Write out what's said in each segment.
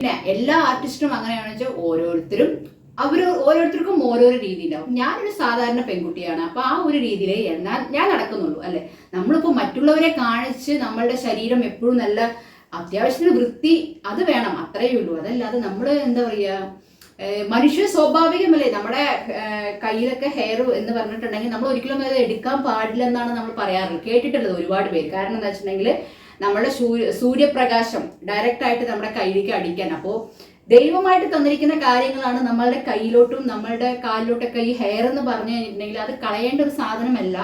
പിന്നെ എല്ലാ ആർട്ടിസ്റ്റും അങ്ങനെയാണെന്ന് വെച്ചാൽ ഓരോരുത്തരും അവർ ഓരോരുത്തർക്കും ഓരോരോ രീതിയിലാവും. ഞാനൊരു സാധാരണ പെൺകുട്ടിയാണ്. അപ്പൊ ആ ഒരു രീതിയിലേ എന്നാൽ ഞാൻ നടക്കുന്നുള്ളൂ അല്ലെ? നമ്മളിപ്പോ മറ്റുള്ളവരെ കാണിച്ച് നമ്മളുടെ ശരീരം എപ്പോഴും നല്ല അത്യാവശ്യത്തിന് വൃത്തി അത് വേണം അത്രയേ ഉള്ളൂ. അതല്ലാതെ നമ്മൾ എന്താ പറയാ മനുഷ്യ സ്വാഭാവികമല്ലേ? നമ്മുടെ കയ്യിലൊക്കെ ഹെയർ എന്ന് പറഞ്ഞിട്ടുണ്ടെങ്കിൽ നമ്മൾ ഒരിക്കലും അത് എടുക്കാൻ പാടില്ലെന്നാണ് നമ്മൾ പറയാറുള്ളത്. കേട്ടിട്ടുള്ളത് ഒരുപാട് പേര്. കാരണം എന്താ വെച്ചിട്ടുണ്ടെങ്കിൽ നമ്മുടെ സൂര്യ സൂര്യപ്രകാശം ഡയറക്റ്റ് ആയിട്ട് നമ്മുടെ കയ്യിലേക്ക് അടിക്കാൻ. അപ്പോൾ ദൈവമായിട്ട് തന്നിരിക്കുന്ന കാര്യങ്ങളാണ് നമ്മളുടെ കയ്യിലോട്ടും നമ്മളുടെ കാലിലോട്ടൊക്കെ ഈ ഹെയർ എന്ന് പറഞ്ഞു കഴിഞ്ഞിട്ടുണ്ടെങ്കിൽ അത് കളയേണ്ട ഒരു സാധനമല്ല.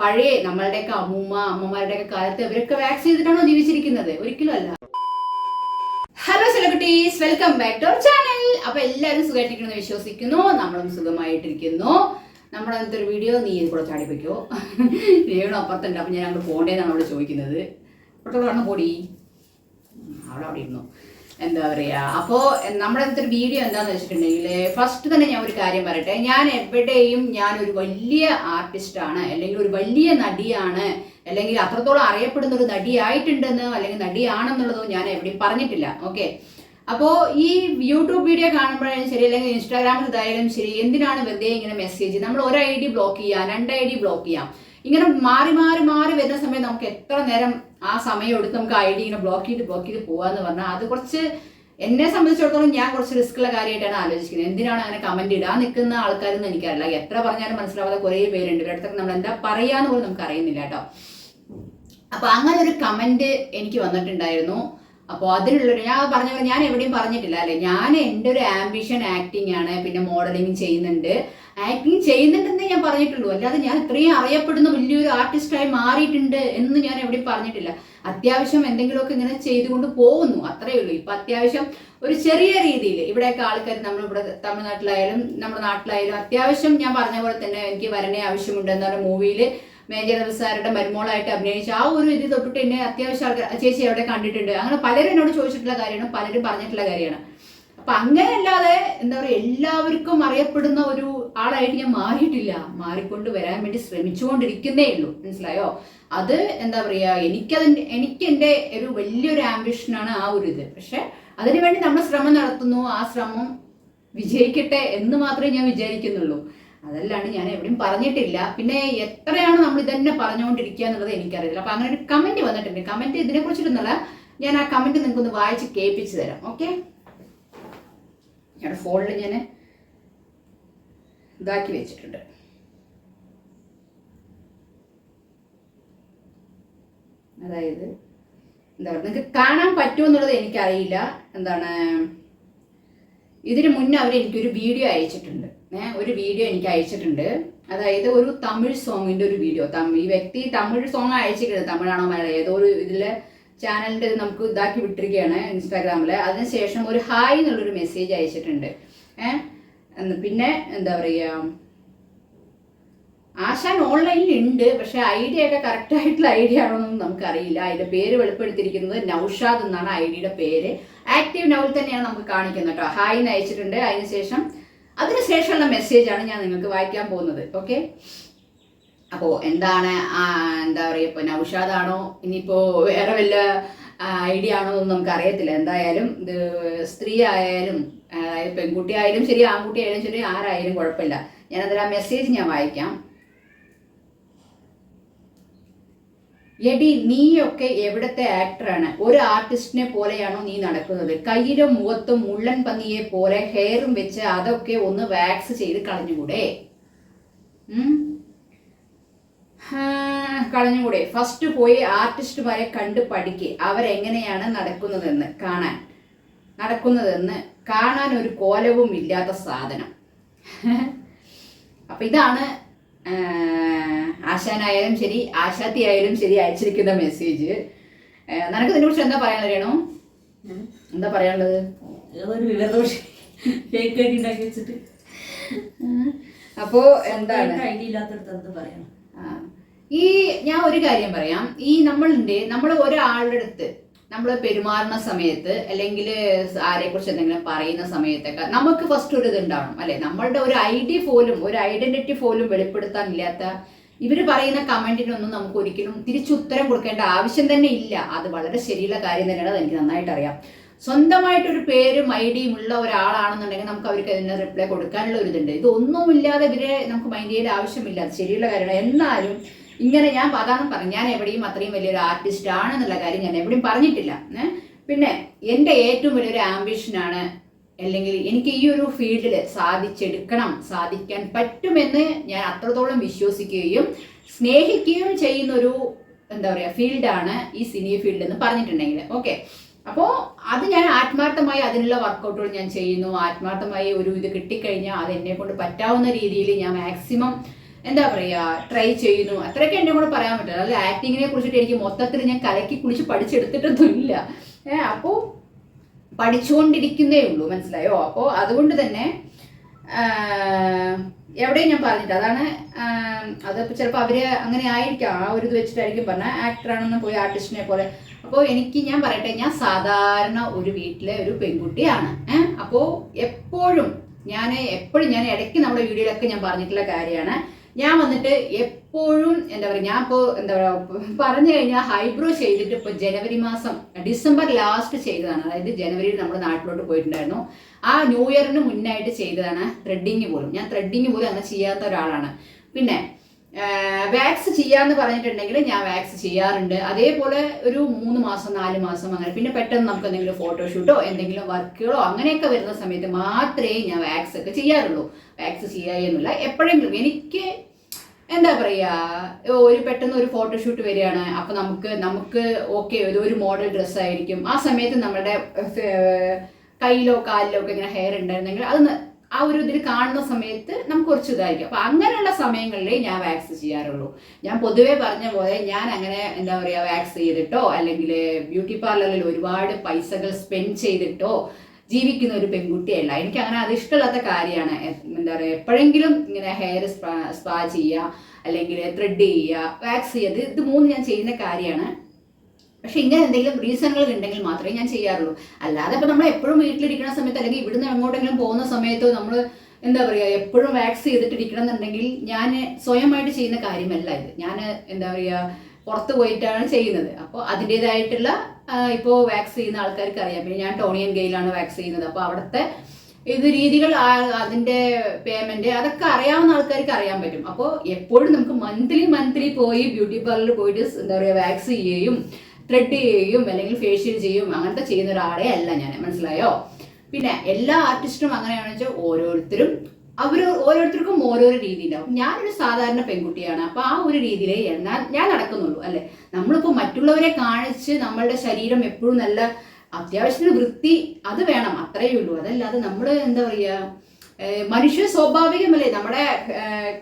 പഴയ നമ്മളുടെയൊക്കെ അമ്മൂമ്മ അമ്മമാരുടെയൊക്കെ കാലത്ത് ഇവരൊക്കെ വാക്സ് ചെയ്തിട്ടാണോ ജീവിച്ചിരിക്കുന്നത്? ഒരിക്കലും അല്ല. Hello celebrities welcome back to our channel അപ്പൊ എല്ലാവരും സുഖമായിട്ടിരിക്കുന്നു വിശ്വസിക്കുന്നു. നമ്മളും സുഖമായിട്ടിരിക്കുന്നു. നമ്മുടെ ഒരു വീഡിയോ നീ ഇത് കൂടെ ചാടിപ്പിക്കോ രേണു അപ്പുറത്തുണ്ട്. അപ്പൊ ഞാൻ അങ്ങോട്ട് പോകണ്ടേന്നാണ് അവിടെ ചോദിക്കുന്നത്. കാണുന്ന പോടി. ഉം, അവിടെ അവിടെ ഇരുന്നു. എന്താ പറയാ അപ്പോ നമ്മുടെ അടുത്ത വീഡിയോ എന്താന്ന് വെച്ചിട്ടുണ്ടെങ്കിൽ ഫസ്റ്റ് തന്നെ ഞാൻ ഒരു കാര്യം പറയട്ടെ. ഞാൻ എവിടെയും ഞാൻ ഒരു വലിയ ആർട്ടിസ്റ്റാണ് അല്ലെങ്കിൽ ഒരു വലിയ നടിയാണ് അല്ലെങ്കിൽ അത്രത്തോളം അറിയപ്പെടുന്ന ഒരു നടിയായിട്ടുണ്ടെന്നോ അല്ലെങ്കിൽ നടിയാണെന്നുള്ളതോ ഞാൻ എവിടെയും പറഞ്ഞിട്ടില്ല. ഓക്കെ അപ്പോ ഈ യൂട്യൂബ് വീഡിയോ കാണുമ്പോഴായാലും ശരി അല്ലെങ്കിൽ ഇൻസ്റ്റാഗ്രാമിൽ ഇതായാലും ശരി എന്തിനാണ് വെറുതെ ഇങ്ങനെ മെസ്സേജ് നമ്മൾ ഒരു ഐ ഡി ബ്ലോക്ക് ചെയ്യാം രണ്ട് ഐ ഡി ബ്ലോക്ക് ചെയ്യാം. ഇങ്ങനെ മാറി മാറി മാറി വരുന്ന സമയം നമുക്ക് എത്ര നേരം ആ സമയം എടുത്ത് നമുക്ക് ഐ ഡി ഇങ്ങനെ ബ്ലോക്ക് ചെയ്ത് ബ്ലോക്ക് ചെയ്ത് പോവാന്ന് പറഞ്ഞാൽ അത് കുറച്ച് എന്നെ സംബന്ധിച്ചിടത്തോളം ഞാൻ കുറച്ച് റിസ്ക് ഉള്ള കാര്യമായിട്ടാണ് ആലോചിക്കുന്നത്. എന്തിനാണ് അങ്ങനെ കമന്റ് ഇടാൻ നിൽക്കുന്ന ആൾക്കാരെന്ന് എനിക്കറിയില്ല. എത്ര പറഞ്ഞാലും മനസ്സിലാവാതെ കുറേ പേരുണ്ട്. ഇവരടുത്തൊക്കെ നമ്മൾ എന്താ പറയാന്ന് പോലും നമുക്ക് അറിയുന്നില്ല കേട്ടോ. അപ്പൊ അങ്ങനെ ഒരു കമന്റ് എനിക്ക് വന്നിട്ടുണ്ടായിരുന്നു. അപ്പോൾ അതിനുള്ളൊരു ഞാൻ പറഞ്ഞ ഞാൻ എവിടെയും പറഞ്ഞിട്ടില്ല അല്ലെ? ഞാൻ എന്റെ ഒരു ആംബിഷൻ ആക്ടിങ് ആണ്. പിന്നെ മോഡലിംഗ് ചെയ്യുന്നുണ്ട്. ആക്ടിങ് ചെയ്യുന്നുണ്ടെന്നേ ഞാൻ പറഞ്ഞിട്ടുള്ളൂ. അല്ലാതെ ഞാൻ ഇത്രയും അറിയപ്പെടുന്ന വലിയൊരു ആർട്ടിസ്റ്റായി മാറിയിട്ടുണ്ട് എന്ന് ഞാൻ എവിടെ പറഞ്ഞിട്ടില്ല. അത്യാവശ്യം എന്തെങ്കിലുമൊക്കെ ഇങ്ങനെ ചെയ്തുകൊണ്ട് പോകുന്നു. അത്രയേ ഉള്ളൂ. ഇപ്പൊ അത്യാവശ്യം ഒരു ചെറിയ രീതിയിൽ ഇവിടെയൊക്കെ ആൾക്കാർ നമ്മളിവിടെ തമിഴ്നാട്ടിലായാലും നമ്മുടെ നാട്ടിലായാലും അത്യാവശ്യം ഞാൻ പറഞ്ഞ പോലെ തന്നെ എനിക്ക് വരണേ ആവശ്യമുണ്ട് എന്ന് പറഞ്ഞ മൂവിയിൽ മേജർ സാറുടെ മരുമോളായിട്ട് അഭിനയിച്ച ആ ഒരു ഇത് തൊട്ടിട്ട് എന്നെ അത്യാവശ്യം ആൾക്കാർ ചേച്ചി അവിടെ കണ്ടിട്ടുണ്ട്. അങ്ങനെ പലരും എന്നോട് ചോദിച്ചിട്ടുള്ള കാര്യമാണ് പലരും പറഞ്ഞിട്ടുള്ള കാര്യമാണ്. അപ്പൊ അങ്ങനെയല്ലാതെ എന്താ പറയുക എല്ലാവർക്കും അറിയപ്പെടുന്ന ഒരു ആളായിട്ട് ഞാൻ മാറിയിട്ടില്ല. മാറിക്കൊണ്ട് വരാൻ വേണ്ടി ശ്രമിച്ചുകൊണ്ടിരിക്കുന്നേ ഉള്ളൂ. മനസ്സിലായോ? അത് എന്താ പറയാ എനിക്കതിന്റെ എനിക്ക് എന്റെ ഒരു വലിയൊരു ആംബിഷനാണ് ആ ഒരു ഇത്. പക്ഷെ അതിനുവേണ്ടി നമ്മൾ ശ്രമം നടത്തുന്നു. ആ ശ്രമം വിജയിക്കട്ടെ എന്ന് മാത്രമേ ഞാൻ വിചാരിക്കുന്നുള്ളൂ. അതല്ലാണ്ട് ഞാൻ എവിടെയും പറഞ്ഞിട്ടില്ല. പിന്നെ എത്രയാണ് നമ്മൾ ഇതന്നെ പറഞ്ഞുകൊണ്ടിരിക്കുക എന്നുള്ളത് എനിക്കറിയില്ല. അപ്പൊ അങ്ങനെ ഒരു കമന്റ് വന്നിട്ടുണ്ട്. കമന്റ് ഇതിനെ കുറിച്ചിട്ടൊന്നുള്ള ഞാൻ ആ കമന്റ് നിങ്ങൾക്ക് ഒന്ന് വായിച്ച് കേൾപ്പിച്ചു തരാം. ഓക്കെ ഞങ്ങളുടെ ഫോണിൽ ഞാൻ ഇതാക്കി വെച്ചിട്ടുണ്ട്. അതായത് എന്താ പറയുക നിങ്ങൾക്ക് കാണാൻ പറ്റുമോ എന്നുള്ളത് എനിക്കറിയില്ല. എന്താണ്? ഇതിനു മുന്നേ അവർ എനിക്കൊരു വീഡിയോ അയച്ചിട്ടുണ്ട്. ഏഹ് ഒരു വീഡിയോ എനിക്ക് അയച്ചിട്ടുണ്ട്. അതായത് ഒരു തമിഴ് സോങ്ങിന്റെ ഒരു വീഡിയോ. തമിഴ് ഈ വ്യക്തി തമിഴ് സോങ് അയച്ചിട്ടുണ്ട് തമിഴാണോ മലയാളം? ഏതോ ഒരു ഇതിലെ ചാനലിന്റെ ഇത് നമുക്ക് ഇതാക്കി വിട്ടിരിക്കുകയാണ് ഇൻസ്റ്റാഗ്രാമിൽ അതിനുശേഷം ഒരു ഹായ് എന്നുള്ളൊരു മെസ്സേജ് അയച്ചിട്ടുണ്ട്. ഏഹ് പിന്നെ എന്താ പറയുക ആശാൻ ഓൺലൈനിൽ ഉണ്ട് പക്ഷെ ഐഡിയ ഒക്കെ കറക്റ്റ് ആയിട്ടുള്ള ഐഡിയ ആണോന്നും നമുക്കറിയില്ല. അതിന്റെ പേര് വെളിപ്പെടുത്തിയിരിക്കുന്നത് നൌഷാദ് എന്നാണ് ഐഡിയുടെ പേര്. ആക്റ്റീവ് നൗൽ തന്നെയാണ് നമുക്ക് കാണിക്കുന്നത് കേട്ടോ. ഹായ് എന്ന് അയച്ചിട്ടുണ്ട്. അതിനുശേഷം അതിനുശേഷമുള്ള മെസ്സേജാണ് ഞാൻ നിങ്ങൾക്ക് വായിക്കാൻ പോകുന്നത്. ഓക്കെ? അപ്പോൾ എന്താണ് എന്താ പറയുക ഇപ്പോൾ നൗഷാദാണോ? ഇനിയിപ്പോൾ വേറെ വല്ല ഐഡിയ ആണോ എന്നൊന്നും നമുക്ക് അറിയത്തില്ല എന്തായാലും ഇത് സ്ത്രീ ആയാലും പെൺകുട്ടി ആയാലും ശരി ആൺകുട്ടി ആയാലും ശരി ആരായാലും കുഴപ്പമില്ല. ഞാനതിൽ ആ മെസ്സേജ് ഞാൻ വായിക്കാം. എടി നീയൊക്കെ എവിടത്തെ ആക്ടറാണ് ഒരു ആർട്ടിസ്റ്റിനെ പോലെയാണോ നീ നടക്കുന്നത്. കയ്യിലും മുഖത്തും മുള്ളൻ പന്നിയെ പോലെ ഹെയറും വെച്ച് അതൊക്കെ ഒന്ന് വാക്സ് ചെയ്ത് കളഞ്ഞുകൂടെ? കളഞ്ഞുകൂടെ. ഫസ്റ്റ് പോയി ആർട്ടിസ്റ്റുമാരെ കണ്ട് പഠിക്ക്. അവരെങ്ങനെയാണ് നടക്കുന്നതെന്ന് കാണാൻ. നടക്കുന്നതെന്ന് കാണാൻ ഒരു കോലവും ഇല്ലാത്ത സാധനം. അപ്പൊ ഇതാണ് ആശാനായാലും ശരി ആശാത്തി ആയാലും ശരി അയച്ചിരിക്കുന്ന മെസ്സേജ് നിനക്ക് ഇതിനെ കുറിച്ച് എന്താ പറയാനുള്ളത് എന്താ പറയാനുള്ളത്? അപ്പോ എന്താണ്? ഈ ഞാൻ ഒരു കാര്യം പറയാം. ഈ നമ്മളുടെ നമ്മൾ ഒരാളുടെ അടുത്ത് നമ്മൾ പെരുമാറുന്ന സമയത്ത് അല്ലെങ്കിൽ ആരെ കുറിച്ച് എന്തെങ്കിലും പറയുന്ന സമയത്തൊക്കെ നമുക്ക് ഫസ്റ്റ് ഒരു ഇത് ഉണ്ടാവണം അല്ലെ? നമ്മളുടെ ഒരു ഐഡി പോലും ഒരു ഐഡന്റിറ്റി പോലും വെളിപ്പെടുത്താൻ ഇല്ലാത്ത ഇവർ പറയുന്ന കമന്റിനൊന്നും നമുക്ക് ഒരിക്കലും തിരിച്ചുത്തരം കൊടുക്കേണ്ട ആവശ്യം തന്നെ ഇല്ല. അത് വളരെ ശരിയുള്ള കാര്യം തന്നെയാണ് അത് എനിക്ക് നന്നായിട്ട് അറിയാം സ്വന്തമായിട്ടൊരു പേരും ഐഡിയും ഉള്ള ഒരാളാണെന്നുണ്ടെങ്കിൽ നമുക്ക് അവർക്ക് അതിന് റിപ്ലൈ കൊടുക്കാനുള്ള ഒരു ഇതുണ്ട്. ഇതൊന്നുമില്ലാതെ ഇവരെ നമുക്ക് മൈൻഡ് ചെയ്യേണ്ട ആവശ്യമില്ല. ശരിയുള്ള കാര്യമാണ്. എന്നാലും ഇങ്ങനെ ഞാൻ അതാണ് പറഞ്ഞു ഞാൻ എവിടെയും അത്രയും വലിയൊരു ആർട്ടിസ്റ്റ് ആണെന്നുള്ള കാര്യം ഞാൻ എവിടെയും പറഞ്ഞിട്ടില്ല. പിന്നെ എന്റെ ഏറ്റവും വലിയൊരു ആംബിഷനാണ് അല്ലെങ്കിൽ എനിക്ക് ഈ ഒരു ഫീൽഡിൽ സാധിച്ചെടുക്കണം സാധിക്കാൻ പറ്റുമെന്ന് ഞാൻ അത്രത്തോളം വിശ്വസിക്കുകയും സ്നേഹിക്കുകയും ചെയ്യുന്ന ഒരു എന്താ പറയുക ഫീൽഡാണ് ഈ സിനി ഫീൽഡ് എന്ന് പറഞ്ഞിട്ടുണ്ടെങ്കിൽ. ഓക്കെ. അപ്പോൾ അത് ഞാൻ ആത്മാർത്ഥമായി അതിനുള്ള വർക്കൗട്ടുകൾ ഞാൻ ചെയ്യുന്നു. ആത്മാർത്ഥമായി ഒരു ഇത് കിട്ടിക്കഴിഞ്ഞാൽ അത് എന്നെ കൊണ്ട് പറ്റാവുന്ന രീതിയിൽ ഞാൻ മാക്സിമം എന്താ പറയുക ട്രൈ ചെയ്യുന്നു. അത്രയൊക്കെ എന്നെ കൂടെ പറയാൻ പറ്റില്ല. അതായത് ആക്ടിങ്ങിനെ കുറിച്ചിട്ട് എനിക്ക് മൊത്തത്തിൽ ഞാൻ കലക്കി കുളിച്ച് പഠിച്ചെടുത്തിട്ടൊന്നുമില്ല. ഏഹ് അപ്പോൾ പഠിച്ചുകൊണ്ടിരിക്കുന്നേ ഉള്ളൂ മനസ്സിലായോ? അപ്പോൾ അതുകൊണ്ട് തന്നെ എവിടെയും ഞാൻ പറഞ്ഞിട്ട് അതാണ് അത് ചിലപ്പോൾ അവർ അങ്ങനെ ആയിരിക്കാം. ആ ഒരു ഇത് വെച്ചിട്ടായിരിക്കും പറഞ്ഞ ആക്ടറാണെന്ന് പോയി ആർട്ടിസ്റ്റിനെ പോലെ. അപ്പോൾ എനിക്ക് ഞാൻ പറയട്ടെ ഞാൻ സാധാരണ ഒരു വീട്ടിലെ ഒരു പെൺകുട്ടിയാണ്. ഏഹ് അപ്പോൾ എപ്പോഴും ഞാൻ എപ്പോഴും ഞാൻ ഇടയ്ക്ക് നമ്മുടെ വീഡിയോയിലൊക്കെ ഞാൻ പറഞ്ഞിട്ടുള്ള കാര്യമാണ്. ഞാൻ വന്നിട്ട് എപ്പോഴും എന്താ പറയുക ഞാൻ ഇപ്പോൾ എന്താ പറയുക പറഞ്ഞു കഴിഞ്ഞാൽ ഹൈബ്രോ ചെയ്തിട്ട് ഇപ്പോൾ ജനുവരി മാസം ഡിസംബർ ലാസ്റ്റ് ചെയ്തതാണ്. അതായത് ജനുവരിയിൽ നമ്മൾ നാട്ടിലോട്ട് പോയിട്ടുണ്ടായിരുന്നു. ആ ന്യൂ ഇയറിന് മുന്നായിട്ട് ചെയ്തതാണ് ത്രെഡിങ് പോലും. ഞാൻ ത്രെഡിങ് പോലും അങ്ങനെ ചെയ്യാത്ത ഒരാളാണ്. പിന്നെ വാക്സ് ചെയ്യാന്ന് പറഞ്ഞിട്ടുണ്ടെങ്കിൽ ഞാൻ വാക്സ് ചെയ്യാറുണ്ട്. അതേപോലെ ഒരു മൂന്ന് മാസം നാല് മാസം അങ്ങനെ. പിന്നെ പെട്ടെന്ന് നമുക്ക് എന്തെങ്കിലും ഫോട്ടോഷൂട്ടോ എന്തെങ്കിലും വർക്കുകളോ അങ്ങനെയൊക്കെ വരുന്ന സമയത്ത് മാത്രമേ ഞാൻ വാക്സ് ഒക്കെ ചെയ്യാറുള്ളൂ. വാക്സ് ചെയ്യാമെന്നില്ല എപ്പോഴെങ്കിലും എനിക്ക് എന്താ പറയാ ഒരു പെട്ടെന്ന് ഒരു ഫോട്ടോഷൂട്ട് വരികയാണ്. അപ്പൊ നമുക്ക് നമുക്ക് ഓക്കെ ഒരു മോഡൽ ഡ്രസ്സായിരിക്കും ആ സമയത്ത് നമ്മുടെ കയ്യിലോ കാലിലോ ഒക്കെ ഇങ്ങനെ ഹെയർ ഉണ്ടായിരുന്നെങ്കിൽ അത് ആ ഒരു ഇതിൽ കാണുന്ന സമയത്ത് നമുക്ക് കുറച്ച് ഇതായിരിക്കും. അപ്പൊ അങ്ങനെയുള്ള സമയങ്ങളിലേ ഞാൻ വാക്സ് ചെയ്യാറുള്ളൂ. ഞാൻ പൊതുവെ പറഞ്ഞ പോലെ ഞാൻ അങ്ങനെ എന്താ പറയാ വാക്സ് ചെയ്തിട്ടോ അല്ലെങ്കിൽ ബ്യൂട്ടി പാർലറിൽ ഒരുപാട് പൈസകൾ സ്പെൻഡ് ചെയ്തിട്ടോ ജീവിക്കുന്ന ഒരു പെൺകുട്ടിയല്ല. എനിക്ക് അങ്ങനെ അത് ഇഷ്ടമില്ലാത്ത കാര്യമാണ്. എന്താ പറയുക എപ്പോഴെങ്കിലും ഇങ്ങനെ ഹെയർ സ്പാ സ്പാ ചെയ്യുക അല്ലെങ്കിൽ ത്രെഡ് ചെയ്യുക വാക്സ് ചെയ്യുക. ഇത് മൂന്ന് ഞാൻ ചെയ്യുന്ന കാര്യമാണ്. പക്ഷെ ഇങ്ങനെ എന്തെങ്കിലും റീസണുകൾ ഉണ്ടെങ്കിൽ മാത്രമേ ഞാൻ ചെയ്യാറുള്ളൂ. അല്ലാതെ ഇപ്പൊ നമ്മൾ എപ്പോഴും വീട്ടിലിരിക്കുന്ന സമയത്ത് അല്ലെങ്കിൽ ഇവിടുന്ന് എങ്ങോട്ടെങ്കിലും പോകുന്ന സമയത്തോ നമ്മൾ എന്താ പറയുക എപ്പോഴും വാക്സ് ചെയ്തിട്ടിരിക്കണം എന്നുണ്ടെങ്കിൽ ഞാൻ സ്വയമായിട്ട് ചെയ്യുന്ന കാര്യമല്ല ഇത്. ഞാൻ എന്താ പറയുക പുറത്ത് പോയിട്ടാണ് ചെയ്യുന്നത്. അപ്പോൾ അതിന്റെതായിട്ടുള്ള ഇപ്പോൾ വാക്സ് ചെയ്യുന്ന ആൾക്കാർക്ക് അറിയാം. പിന്നെ ഞാൻ ടോണിയൻ ഗെയിലാണ് വാക്സ് ചെയ്യുന്നത്. അപ്പോൾ അവിടുത്തെ ഇത് രീതികൾ അതിന്റെ പേയ്മെന്റ് അതൊക്കെ അറിയാവുന്ന ആൾക്കാർക്ക് അറിയാൻ പറ്റും. അപ്പോൾ എപ്പോഴും നമുക്ക് മന്ത്ലി മന്ത്ലി പോയി ബ്യൂട്ടി പാർലറിൽ പോയിട്ട് എന്താ പറയുക വാക്സ് ചെയ്യുകയും ത്രെഡ് ചെയ്യുകയും അല്ലെങ്കിൽ ഫേഷ്യൽ ചെയ്യും അങ്ങനത്തെ ചെയ്യുന്ന ഒരാളെ അല്ല ഞാൻ മനസ്സിലായോ? പിന്നെ എല്ലാ ആർട്ടിസ്റ്റും അങ്ങനെയാണെന്ന് വെച്ചാൽ ഓരോരുത്തരും അവർ ഓരോരുത്തർക്കും ഓരോരോ രീതിയിലാവും. ഞാനൊരു സാധാരണ പെൺകുട്ടിയാണ് അപ്പൊ ആ ഒരു രീതിയിൽ എന്നാൽ ഞാൻ നടക്കുന്നുള്ളൂ അല്ലെ? നമ്മളിപ്പോൾ മറ്റുള്ളവരെ കാണിച്ച് നമ്മളുടെ ശരീരം എപ്പോഴും നല്ല അത്യാവശ്യത്തിന് വൃത്തി അത് വേണം അത്രയേ ഉള്ളൂ. അതല്ലാതെ നമ്മൾ എന്താ പറയുക ഏഹ് മനുഷ്യ സ്വാഭാവികമല്ലേ? നമ്മുടെ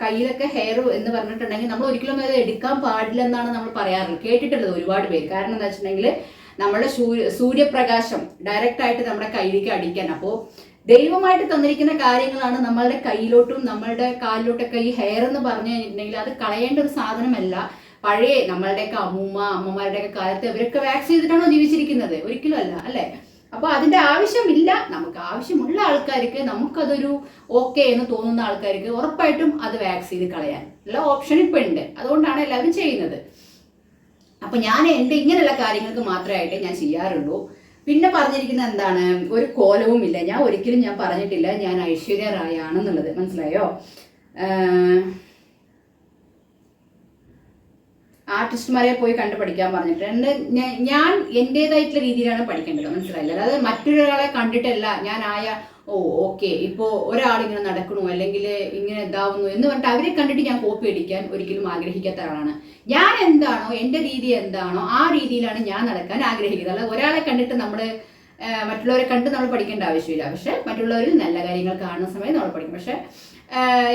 കയ്യിലൊക്കെ ഹെയർ എന്ന് പറഞ്ഞിട്ടുണ്ടെങ്കിൽ നമ്മൾ ഒരിക്കലും അത് എടുക്കാൻ പാടില്ല എന്നാണ് നമ്മൾ പറയാറുള്ളത്. കേട്ടിട്ടുള്ളത് ഒരുപാട് പേര്. കാരണം എന്താ വെച്ചിട്ടുണ്ടെങ്കിൽ നമ്മുടെ സൂര്യപ്രകാശം ഡയറക്റ്റ് ആയിട്ട് നമ്മുടെ കയ്യിലേക്ക് അടിക്കാൻ. അപ്പോൾ ദൈവമായിട്ട് തന്നിരിക്കുന്ന കാര്യങ്ങളാണ് നമ്മളുടെ കയ്യിലോട്ടും നമ്മളുടെ കാലിലോട്ടൊക്കെ ഈ ഹെയർ എന്ന് പറഞ്ഞു കഴിഞ്ഞിട്ടുണ്ടെങ്കിൽ അത് കളയേണ്ട ഒരു സാധനമല്ല. പഴയ നമ്മളുടെയൊക്കെ അമ്മൂമ്മ അമ്മമാരുടെയൊക്കെ കാലത്ത് ഇവരൊക്കെ വാക്സ് ചെയ്തിട്ടാണോ ജീവിച്ചിരിക്കുന്നത്? ഒരിക്കലും അല്ല അല്ലേ? അപ്പൊ അതിന്റെ ആവശ്യമില്ല. നമുക്ക് ആവശ്യമുള്ള ആൾക്കാർക്ക് നമുക്കതൊരു ഓക്കെ എന്ന് തോന്നുന്ന ആൾക്കാർക്ക് ഉറപ്പായിട്ടും അത് വാക്സ് ചെയ്ത് കളയാൻ ഉള്ള ഓപ്ഷൻ ഇപ്പൊ ഉണ്ട്. അതുകൊണ്ടാണ് എല്ലാവരും ചെയ്യുന്നത്. അപ്പൊ ഞാൻ എന്റെ ഇങ്ങനെയുള്ള കാര്യങ്ങൾക്ക് മാത്രമായിട്ട് ഞാൻ ചെയ്യാറുള്ളൂ. പിന്നെ പറഞ്ഞിരിക്കുന്നത് എന്താണ്? ഒരു കോലവും ഇല്ല. ഞാൻ ഒരിക്കലും ഞാൻ പറഞ്ഞിട്ടില്ല ഞാൻ ഐശ്വര്യ റായ് ആണെന്നുള്ളത്. മനസ്സിലായോ? ആർട്ടിസ്റ്റുമാരെ പോയി കണ്ടു പഠിക്കാൻ പറഞ്ഞിട്ട് എന്റെ ഞാൻ- എന്റെതായിട്ടുള്ള രീതിയിലാണ് പഠിക്കേണ്ടത്. മനസ്സിലായില്ല? അതായത് മറ്റൊരാളെ കണ്ടിട്ടല്ല ഞാൻ ആയ ഓ ഓക്കെ ഇപ്പോൾ ഒരാളിങ്ങനെ നടക്കണു അല്ലെങ്കിൽ ഇങ്ങനെ ഇതാവുന്നു എന്ന് പറഞ്ഞിട്ട് അവരെ കണ്ടിട്ട് ഞാൻ കോപ്പി അടിക്കാൻ ഒരിക്കലും ആഗ്രഹിക്കാത്ത ആളാണ് ഞാൻ എന്താണോ എന്റെ രീതി എന്താണോ ആ രീതിയിലാണ് ഞാൻ നടക്കാൻ ആഗ്രഹിക്കുന്നത്. അല്ല ഒരാളെ കണ്ടിട്ട് നമ്മൾ മറ്റുള്ളവരെ കണ്ട് നമ്മൾ പഠിക്കേണ്ട ആവശ്യമില്ല. പക്ഷെ മറ്റുള്ളവരിൽ നല്ല കാര്യങ്ങൾ കാണുന്ന സമയത്ത് നമ്മൾ പഠിക്കും. പക്ഷെ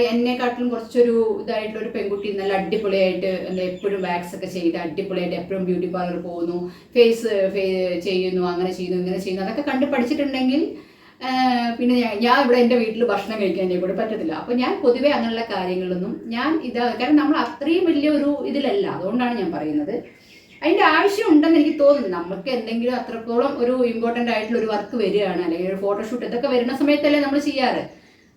എന്നെക്കാട്ടിലും കുറച്ചൊരു ഇതായിട്ടുള്ള ഒരു പെൺകുട്ടി നല്ല അടിപൊളിയായിട്ട് എന്താ എപ്പോഴും വാക്സ് ഒക്കെ ചെയ്ത് അടിപൊളിയായിട്ട് എപ്പോഴും ബ്യൂട്ടി പാർലർ പോകുന്നു ഫേസ് ചെയ്യുന്നു അങ്ങനെ ചെയ്യുന്നു ഇങ്ങനെ ചെയ്യുന്നു അതൊക്കെ കണ്ട് പഠിച്ചിട്ടുണ്ടെങ്കിൽ പിന്നെ ഞാൻ- ഞാൻ ഇവിടെ എന്റെ വീട്ടിൽ ഭക്ഷണം കഴിക്കാൻ എന്നെ കൂടെ പറ്റത്തില്ല. അപ്പോൾ ഞാൻ പൊതുവേ അങ്ങനെയുള്ള കാര്യങ്ങളൊന്നും ഞാൻ ഇതാ കാരണം നമ്മൾ അത്രയും വലിയ ഒരു ഇതിലല്ല അതുകൊണ്ടാണ് ഞാൻ പറയുന്നത്. അതിന്റെ ആവശ്യം ഉണ്ടെന്ന് എനിക്ക് തോന്നുന്നു നമുക്ക് എന്തെങ്കിലും അത്രത്തോളം ഒരു ഇമ്പോർട്ടന്റ് ആയിട്ടുള്ള ഒരു വർക്ക് വരികയാണ് അല്ലെങ്കിൽ ഒരു ഫോട്ടോഷൂട്ട് ഇതൊക്കെ വരുന്ന സമയത്തല്ലേ നമ്മൾ ചെയ്യാറ്.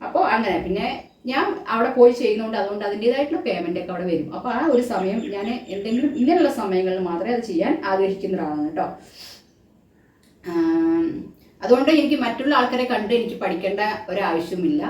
അപ്പോൾ അങ്ങനെ പിന്നെ ഞാൻ അവിടെ പോയി ചെയ്യുന്നതുകൊണ്ട് അതുകൊണ്ട് അതിന്റെതായിട്ടുള്ള പേയ്മെന്റ് ഒക്കെ അവിടെ വരും. അപ്പോൾ ആ ഒരു സമയം ഞാൻ എന്തെങ്കിലും ഇങ്ങനെയുള്ള സമയങ്ങളിൽ മാത്രമേ അത് ചെയ്യാൻ ആഗ്രഹിക്കുന്ന ഒരാളാണ് കേട്ടോ. അതുകൊണ്ട് എനിക്ക് മറ്റുള്ള ആൾക്കാരെ കണ്ട് എനിക്ക് പഠിക്കേണ്ട ഒരാവശ്യമില്ല.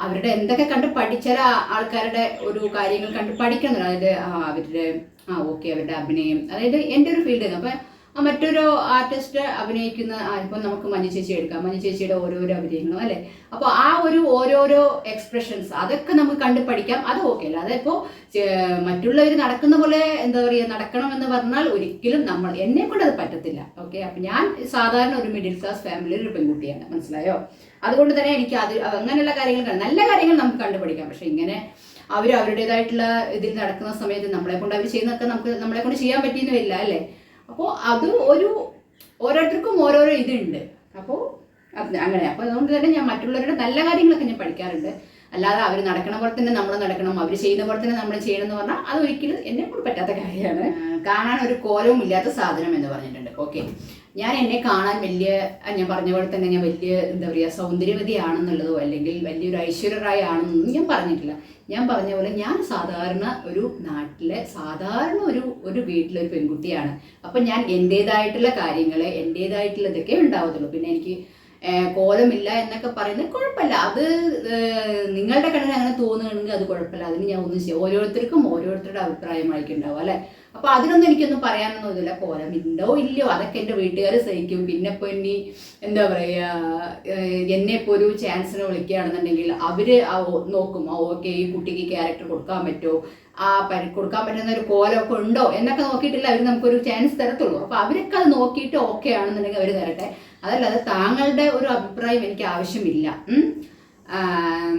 അവരുടെ എന്തൊക്കെ കണ്ട് പഠിച്ചാല ആൾക്കാരുടെ ഒരു കാര്യങ്ങൾ കണ്ട് പഠിക്കണം. അതായത് അവരുടെ ആ ഓക്കെ അവരുടെ അഭിനയം. അതായത് എന്റെ ഒരു ഫീൽഡ് അപ്പം മറ്റൊരു ആർട്ടിസ്റ്റ് അഭിനയിക്കുന്ന ഇപ്പം നമുക്ക് മഞ്ഞ ചേച്ചി എടുക്കാം. മഞ്ഞ ചേച്ചിയുടെ ഓരോരോ അഭിനയങ്ങളും അല്ലേ? അപ്പോൾ ആ ഒരു ഓരോരോ എക്സ്പ്രഷൻസ് അതൊക്കെ നമുക്ക് കണ്ട് പഠിക്കാം. അത് ഓക്കെ അല്ല? ഇപ്പോൾ മറ്റുള്ളവർ നടക്കുന്ന പോലെ എന്താ പറയുക നടക്കണം എന്ന് പറഞ്ഞാൽ ഒരിക്കലും നമ്മൾ എന്നെ കൊണ്ട് അത് പറ്റത്തില്ല. ഓക്കെ അപ്പം ഞാൻ സാധാരണ ഒരു മിഡിൽ ക്ലാസ് ഫാമിലിയിൽ ഒരു പെൺകുട്ടിയാണ്. മനസ്സിലായോ? അതുകൊണ്ട് തന്നെ എനിക്ക് അത് അങ്ങനെയുള്ള കാര്യങ്ങൾ നല്ല കാര്യങ്ങൾ നമുക്ക് കണ്ടുപഠിക്കാം പക്ഷെ ഇങ്ങനെ അവർ അവരുടേതായിട്ടുള്ള ഇതിൽ നടക്കുന്ന സമയത്ത് നമ്മളെ കൊണ്ട് അവർ ചെയ്യുന്നതൊക്കെ നമുക്ക് നമ്മളെ കൊണ്ട് ചെയ്യാൻ പറ്റിയെന്ന് വരില്ല അല്ലേ? അപ്പോൾ അത് ഒരു ഓരോരുത്തർക്കും ഓരോരോ ഇതുണ്ട്. അപ്പോൾ അങ്ങനെ. അപ്പോൾ അതുകൊണ്ട് തന്നെ ഞാൻ മറ്റുള്ളവരുടെ നല്ല കാര്യങ്ങളൊക്കെ ഞാൻ പഠിക്കാറുണ്ട്. അല്ലാതെ അവർ നടക്കണ പോലെ തന്നെ നമ്മൾ നടക്കണം അവർ ചെയ്യുന്ന പോലെ തന്നെ നമ്മൾ ചെയ്യണം എന്ന് പറഞ്ഞാൽ അത് ഒരിക്കലും എന്നെ കൊണ്ട് പറ്റാത്ത കാര്യമാണ്. കാണാൻ ഒരു കോലവും ഇല്ലാത്ത സാധനം എന്ന് പറഞ്ഞിട്ടുണ്ട്. ഓക്കെ. ഞാൻ എന്നെ കാണാൻ വലിയ ഞാൻ പറഞ്ഞ പോലെ തന്നെ ഞാൻ വലിയ എന്താ പറയുക സൗന്ദര്യവതി ആണെന്നുള്ളതോ അല്ലെങ്കിൽ വലിയൊരു ഐശ്വര്യറായി ആണെന്നൊന്നും ഞാൻ പറഞ്ഞിട്ടില്ല. ഞാൻ പറഞ്ഞ പോലെ ഞാൻ സാധാരണ ഒരു നാട്ടിലെ സാധാരണ ഒരു ഒരു വീട്ടിലെ ഒരു പെൺകുട്ടിയാണ്. അപ്പം ഞാൻ എന്റേതായിട്ടുള്ള കാര്യങ്ങൾ എന്റേതായിട്ടുള്ള ഇതൊക്കെ ഉണ്ടാവത്തുള്ളൂ. പിന്നെ എനിക്ക് കോലമില്ല എന്നൊക്കെ പറയുന്നത് കുഴപ്പമില്ല. അത് നിങ്ങളുടെ കണ്ണിന് അങ്ങനെ തോന്നുകയാണെങ്കിൽ അത് കുഴപ്പമില്ല. അതിന് ഞാൻ ഒന്നും ചെയ്യും. ഓരോരുത്തർക്കും ഓരോരുത്തരുടെ അഭിപ്രായമായിരിക്കും ഉണ്ടാവും അല്ലേ? അപ്പൊ അതിനൊന്നും എനിക്കൊന്നും പറയാനൊന്നും ഇതില്ല. കോലം ഉണ്ടോ ഇല്ലയോ? അതൊക്കെ എന്റെ വീട്ടുകാർ സഹിക്കും. പിന്നെ ഇപ്പൊ ഇനി എന്താ പറയാ എന്നെ ഇപ്പോൾ ഒരു ചാൻസിന് വിളിക്കുകയാണെന്നുണ്ടെങ്കിൽ അവർ നോക്കും. ഓക്കെ ഈ കുട്ടിക്ക് ക്യാരക്ടർ കൊടുക്കാൻ പറ്റുമോ? ആ പരി കൊടുക്കാൻ പറ്റുന്ന ഒരു കോലമൊക്കെ ഉണ്ടോ? എന്നൊക്കെ നോക്കിയിട്ടില്ല അവർ നമുക്കൊരു ചാൻസ് തരത്തുള്ളൂ. അപ്പൊ അവരൊക്കെ അത് നോക്കിയിട്ട് ഓക്കെ ആണെന്നുണ്ടെങ്കിൽ അവർ തരട്ടെ. അതല്ലാതെ താങ്കളുടെ ഒരു അഭിപ്രായം എനിക്ക് ആവശ്യമില്ല. ഉം. ആം,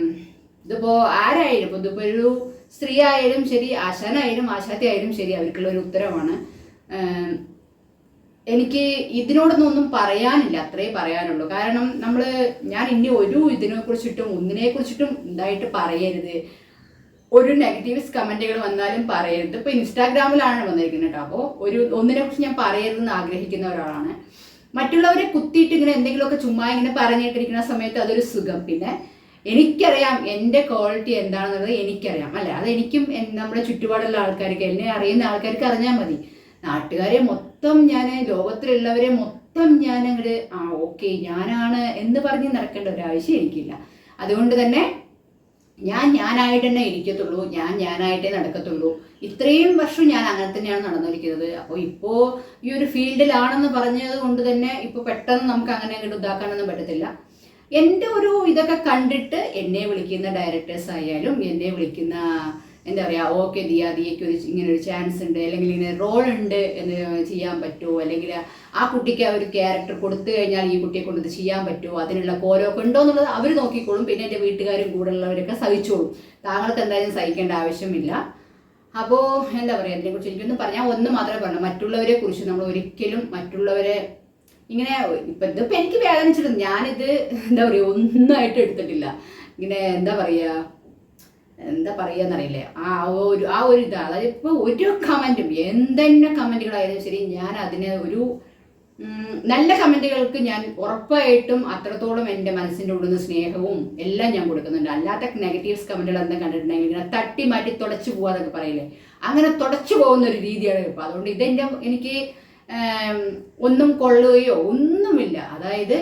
ഇതിപ്പോ ആരായാലും ഇപ്പൊ ഇതിപ്പോ ഒരു സ്ത്രീ ആയാലും ശരി ആശാനായാലും ആശാത്തി ആയാലും ശരി അവർക്കുള്ള ഒരു ഉത്തരവാണ്. എനിക്ക് ഇതിനോടൊന്നും ഒന്നും പറയാനില്ല അത്രേ പറയാനുള്ളൂ. കാരണം നമ്മൾ ഞാൻ ഇനി ഒരു ഇതിനെ കുറിച്ചിട്ടും ഒന്നിനെ കുറിച്ചിട്ടും ഇതായിട്ട് പറയരുത്. ഒരു നെഗറ്റീവ്സ് കമന്റുകൾ വന്നാലും പറയരുത്. ഇപ്പൊ ഇൻസ്റ്റാഗ്രാമിലാണ് വന്നിരിക്കുന്നത് കേട്ടോ. അപ്പോൾ ഒരു ഒന്നിനെ കുറിച്ച് ഞാൻ പറയരുതെന്ന് ആഗ്രഹിക്കുന്ന ഒരാളാണ്. മറ്റുള്ളവരെ കുത്തിയിട്ട് ഇങ്ങനെ എന്തെങ്കിലുമൊക്കെ ചുമ്മാ ഇങ്ങനെ പറഞ്ഞിട്ടിരിക്കുന്ന സമയത്ത് അതൊരു സുഖം. പിന്നെ എനിക്കറിയാം എന്റെ ക്വാളിറ്റി എന്താണെന്നുള്ളത് എനിക്കറിയാം. അല്ലെ? അതെനിക്കും നമ്മുടെ ചുറ്റുപാടുള്ള ആൾക്കാർക്ക് എന്നെ അറിയുന്ന ആൾക്കാർക്ക് അറിഞ്ഞാൽ മതി. നാട്ടുകാരെ മൊത്തം ഞാൻ ലോകത്തിലുള്ളവരെ മൊത്തം ഞാൻ അങ്ങോട്ട് ആ ഓക്കെ ഞാനാണ് എന്ന് പറഞ്ഞ് നടക്കേണ്ട ഒരു ആവശ്യം എനിക്കില്ല. അതുകൊണ്ട് തന്നെ ഞാൻ ഞാനായിട്ട് തന്നെ ഇരിക്കത്തുള്ളൂ. ഞാൻ ഞാനായിട്ടേ നടക്കത്തുള്ളൂ. ഇത്രയും വർഷം ഞാൻ അങ്ങനെ തന്നെയാണ് നടന്നിരിക്കുന്നത്. അപ്പോൾ ഇപ്പോൾ ഈ ഒരു ഫീൽഡിലാണെന്ന് പറഞ്ഞത് കൊണ്ട് തന്നെ ഇപ്പോൾ പെട്ടെന്ന് നമുക്ക് അങ്ങനെ അങ്ങോട്ട് ഇതാക്കാനൊന്നും പറ്റത്തില്ല. എന്റെ ഒരു ഇതൊക്കെ കണ്ടിട്ട് എന്നെ വിളിക്കുന്ന ഡയറക്ടേഴ്സ് ആയാലും എന്നെ വിളിക്കുന്ന എന്താ പറയുക ഓക്കെ ദിയാ ദിയയ്ക്ക് ഒരു ഇങ്ങനെ ഒരു ചാൻസ് ഉണ്ട് അല്ലെങ്കിൽ ഇങ്ങനെ റോൾ ഉണ്ട് എന്ന് ചെയ്യാൻ പറ്റുമോ അല്ലെങ്കിൽ ആ കുട്ടിക്ക് ആ ഒരു ക്യാരക്ടർ കൊടുത്തു കഴിഞ്ഞാൽ ഈ കുട്ടിയെ കൊണ്ട് ഇത് ചെയ്യാൻ പറ്റുമോ അതിനുള്ള കോലമൊക്കെ ഉണ്ടോ എന്നുള്ളത് അവർ നോക്കിക്കോളും. പിന്നെ എന്റെ വീട്ടുകാരും കൂടെ ഉള്ളവരൊക്കെ സഹിച്ചോളും. താങ്കൾക്ക് എന്തായാലും സഹിക്കേണ്ട ആവശ്യമില്ല. അപ്പോൾ എന്താ പറയുക അതിനെക്കുറിച്ച് എനിക്കൊന്നും പറഞ്ഞാൽ ഒന്ന് മാത്രമേ പറഞ്ഞു മറ്റുള്ളവരെ കുറിച്ച് നമ്മൾ ഒരിക്കലും മറ്റുള്ളവരെ ഇങ്ങനെ ഇപ്പം ഇതിപ്പോൾ എനിക്ക് വേദനിച്ചിട്ടുണ്ട്. ഞാനിത് എന്താ പറയുക ഒന്നായിട്ട് എടുത്തിട്ടില്ല. ഇങ്ങനെ എന്താ പറയുക എന്താ പറയാന്നറിയില്ലേ. ആ ഒരു ആ ഒരു ഇതാ അതായത് ഇപ്പോൾ ഒരു കമന്റും എന്തെന്നെ കമന്റുകളായാലും ശരി ഞാൻ അതിനെ ഒരു നല്ല കമന്റുകൾക്ക് ഞാൻ ഉറപ്പായിട്ടും അത്രത്തോളം എന്റെ മനസ്സിന്റെ ഉള്ളിൽ നിന്ന് സ്നേഹവും എല്ലാം ഞാൻ കൊടുക്കുന്നുണ്ട്. അല്ലാത്ത നെഗറ്റീവ്സ് കമന്റുകൾ എന്താ കണ്ടിട്ടുണ്ടെങ്കിൽ ഇങ്ങനെ തട്ടി മാറ്റി തുടച്ചു പോവാന്നൊക്കെ പറയില്ലേ? അങ്ങനെ തുടച്ചു പോകുന്ന ഒരു രീതിയാണ് ഇപ്പൊ. അതുകൊണ്ട് ഇതെന്റെ എനിക്ക് ഒന്നും കൊള്ളുകയോ ഒന്നുമില്ല. അതായത്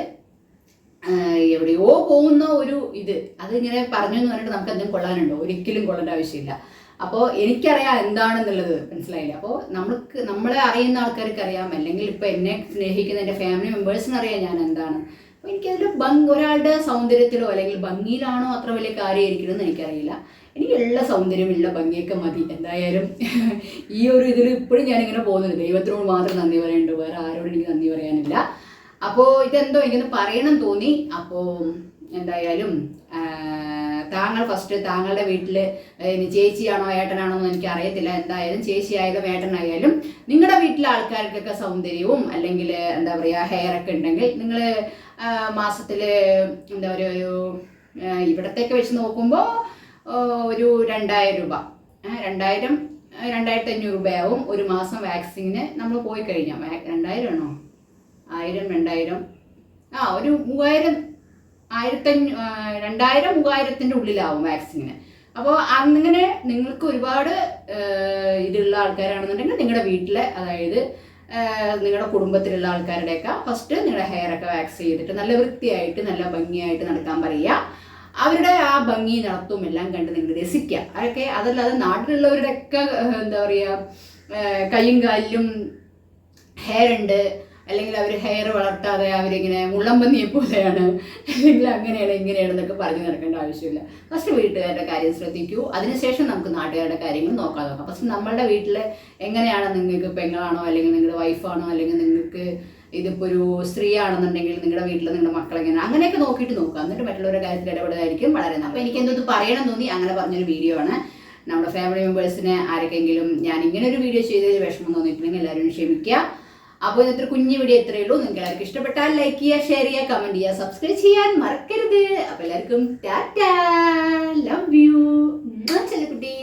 എവിടെയോ പോകുന്ന ഒരു ഇത്. അത് ഇങ്ങനെ പറഞ്ഞു എന്ന് പറഞ്ഞിട്ട് നമുക്ക് എന്തും കൊള്ളാനുണ്ടോ? ഒരിക്കലും കൊള്ളേണ്ട ആവശ്യമില്ല. അപ്പോൾ എനിക്കറിയാം എന്താണെന്നുള്ളത്. മനസ്സിലായില്ല? അപ്പോൾ നമ്മൾക്ക് നമ്മളെ അറിയുന്ന ആൾക്കാർക്ക് അറിയാം. അല്ലെങ്കിൽ ഇപ്പം എന്നെ സ്നേഹിക്കുന്ന എന്റെ ഫാമിലി മെമ്പേഴ്സിന് അറിയാം ഞാൻ എന്താണ്. അപ്പോൾ എനിക്കതിൽ ഭംഗി ഒരാളുടെ സൗന്ദര്യത്തിലോ അല്ലെങ്കിൽ ഭംഗിയിലാണോ അത്ര വലിയ കാര്യമായിരിക്കണമെന്ന് എനിക്കറിയില്ല. എനിക്കുള്ള സൗന്ദര്യം ഉള്ള ഭംഗിയൊക്കെ മതി. എന്തായാലും ഈ ഒരു ഇതിൽ ഇപ്പോഴും ഞാനിങ്ങനെ പോകുന്നുണ്ട്. ദൈവത്തിനോട് മാത്രം നന്ദി പറയുന്നുണ്ട് വേറെ ആരോടും എനിക്ക് നന്ദി പറയാനില്ല. അപ്പോൾ ഇതെന്തോ എനിക്കൊന്ന് പറയണം തോന്നി. അപ്പോൾ എന്തായാലും താങ്കൾ ഫസ്റ്റ് താങ്കളുടെ വീട്ടിൽ ചേച്ചിയാണോ ഏട്ടനാണോ എന്ന് എനിക്ക് അറിയത്തില്ല. എന്തായാലും ചേച്ചിയായാലും ഏട്ടനായാലും നിങ്ങളുടെ വീട്ടിലെ ആൾക്കാർക്കൊക്കെ സൗന്ദര്യവും അല്ലെങ്കിൽ എന്താ പറയുക ഹെയർ ഒക്കെ ഉണ്ടെങ്കിൽ നിങ്ങൾ മാസത്തിൽ എന്താ പറയുക ഒരു ഇവിടത്തേക്ക് വെച്ച് നോക്കുമ്പോൾ ഒരു രണ്ടായിരം രൂപ. രണ്ടായിരം രണ്ടായിരത്തി അഞ്ഞൂറ് രൂപയാവും ഒരു മാസം വാക്സിന് നമ്മൾ പോയി കഴിഞ്ഞാൽ. രണ്ടായിരം ആണോ? ആയിരം രണ്ടായിരം. ആ ഒരു മൂവായിരം ആയിരത്തഞ്ഞൂ രണ്ടായിരം മൂവായിരത്തിന്റെ ഉള്ളിലാവും വാക്സിന് അപ്പോൾ അങ്ങനെ നിങ്ങൾക്ക് ഒരുപാട് ഇതുള്ള ആൾക്കാരാണെന്നുണ്ടെങ്കിൽ നിങ്ങളുടെ വീട്ടിലെ അതായത് നിങ്ങളുടെ കുടുംബത്തിലുള്ള ആൾക്കാരുടെയൊക്കെ ഫസ്റ്റ് നിങ്ങളുടെ ഹെയറൊക്കെ വാക്സ് ചെയ്തിട്ട് നല്ല വൃത്തിയായിട്ട് നല്ല ഭംഗിയായിട്ട് നടക്കാൻ പറയുക. അവരുടെ ആ ഭംഗി നടത്തും എല്ലാം കണ്ട് നിങ്ങൾ രസിക്കുക അതൊക്കെ അതല്ലാതെ നാട്ടിലുള്ളവരുടെയൊക്കെ എന്താ പറയുക കൈയും കാലിലും ഹെയർ ഉണ്ട്. അല്ലെങ്കിൽ അവർ ഹെയർ വളർത്താതെ അവരിങ്ങനെ മുള്ളമ്പന്നിയെ പോലെയാണ്. അല്ലെങ്കിൽ അങ്ങനെയാണ് ഇങ്ങനെയാണ് എന്നൊക്കെ പറഞ്ഞു നടക്കേണ്ട ആവശ്യമില്ല. ഫസ്റ്റ് വീട്ടുകാരുടെ കാര്യം ശ്രദ്ധിക്കൂ. അതിനുശേഷം നമുക്ക് നാട്ടുകാരുടെ കാര്യങ്ങൾ നോക്കാൻ നോക്കാം. ഫസ്റ്റ് നമ്മളുടെ വീട്ടിൽ എങ്ങനെയാണ് നിങ്ങൾക്ക് പെങ്ങളാണോ അല്ലെങ്കിൽ നിങ്ങളുടെ വൈഫാണോ അല്ലെങ്കിൽ നിങ്ങൾക്ക് ഇതിപ്പോൾ ഒരു സ്ത്രീ ആണെന്നുണ്ടെങ്കിൽ നിങ്ങളുടെ വീട്ടിൽ നിങ്ങളുടെ മക്കൾ എങ്ങനെ അങ്ങനെയൊക്കെ നോക്കിയിട്ട് നോക്കുക എന്നിട്ട് മറ്റുള്ളവരുടെ കാര്യത്തിൽ ഇടപെടുന്നതായിരിക്കും വളരെ നല്ലത് അപ്പോൾ എനിക്ക് എന്തോ ഇത് പറയണം തോന്നി അങ്ങനെ പറഞ്ഞൊരു വീഡിയോ ആണ്. നമ്മുടെ ഫാമിലി മെമ്പേഴ്സിന് ആരൊക്കെങ്കിലും ഞാൻ ഇങ്ങനെ ഒരു വീഡിയോ ചെയ്തതിൽ വിഷമം തോന്നിയിട്ടുണ്ടെങ്കിൽ എല്ലാവരും ക്ഷമിക്കുക. അപ്പോൾ ഇന്നത്തെ കുഞ്ഞു വീഡിയോ എത്രയേ ഉള്ളൂ. നിങ്ങൾക്ക് എല്ലാവർക്കും ഇഷ്ടപ്പെട്ടാൽ ലൈക്ക് ചെയ്യുക ഷെയർ ചെയ്യുക കമന്റ് ചെയ്യുക സബ്സ്ക്രൈബ് ചെയ്യാൻ മറക്കരുത്. അപ്പോൾ എല്ലാവർക്കും ടാറ്റാ. Love you Chellakutty.